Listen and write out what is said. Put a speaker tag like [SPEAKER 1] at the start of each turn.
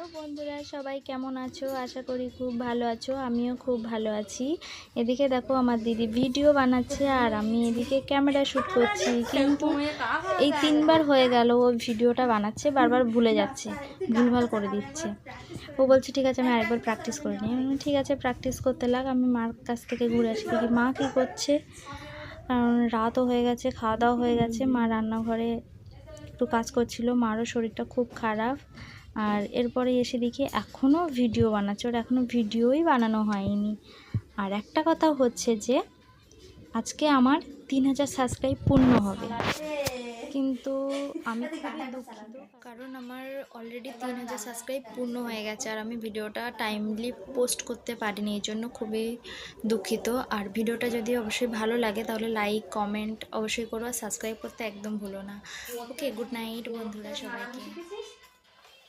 [SPEAKER 1] Hello বন্ধুরা, সবাই কেমন আছো? আশা করি খুব ভালো আছো, আমিও খুব ভালো আছি। এদিকে দেখো আমার দিদি ভিডিও বানাচ্ছে আর আমি এদিকে ক্যামেরা শ্যুট করছি, কিন্তু এই তিনবার হয়ে গেল ও ভিডিওটা বানাচ্ছে, বারবার ভুলে যাচ্ছে, ভুলভাল করে দিচ্ছে। ও বলছে, ঠিক আছে, আমি আরেকবার প্র্যাকটিস করে নিই। আমি ঠিক আছে প্র্যাকটিস করতে লাগ, আমি মার কাছ থেকে ঘুরে আসি। দেখি মা কী করছে? কারণ রাতও হয়ে গেছে, খাওয়া দাওয়া হয়ে গেছে, মা রান্নাঘরে একটু কাজ করছিল, মারও শরীরটা খুব খারাপ। আর এরপরে এসে দেখি এখনও ভিডিও বানাচ্ছে, ওর এখনও ভিডিওই বানানো হয়নি। আর একটা কথা হচ্ছে যে, আজকে আমার তিন হাজার সাবস্ক্রাইব পূর্ণ হবে। কিন্তু আমি খুবই দুঃখিত, কারণ আমার অলরেডি তিন হাজার সাবস্ক্রাইব পূর্ণ হয়ে গেছে আর আমি ভিডিওটা টাইমলি পোস্ট করতে পারিনি, এই জন্য খুবই দুঃখিত। আর ভিডিওটা যদি অবশ্যই ভালো লাগে, তাহলে লাইক কমেন্ট অবশ্যই করো, আর সাবস্ক্রাইব করতে একদম ভুলো না। ওকে গুড নাইট বন্ধুরা সবাইকে।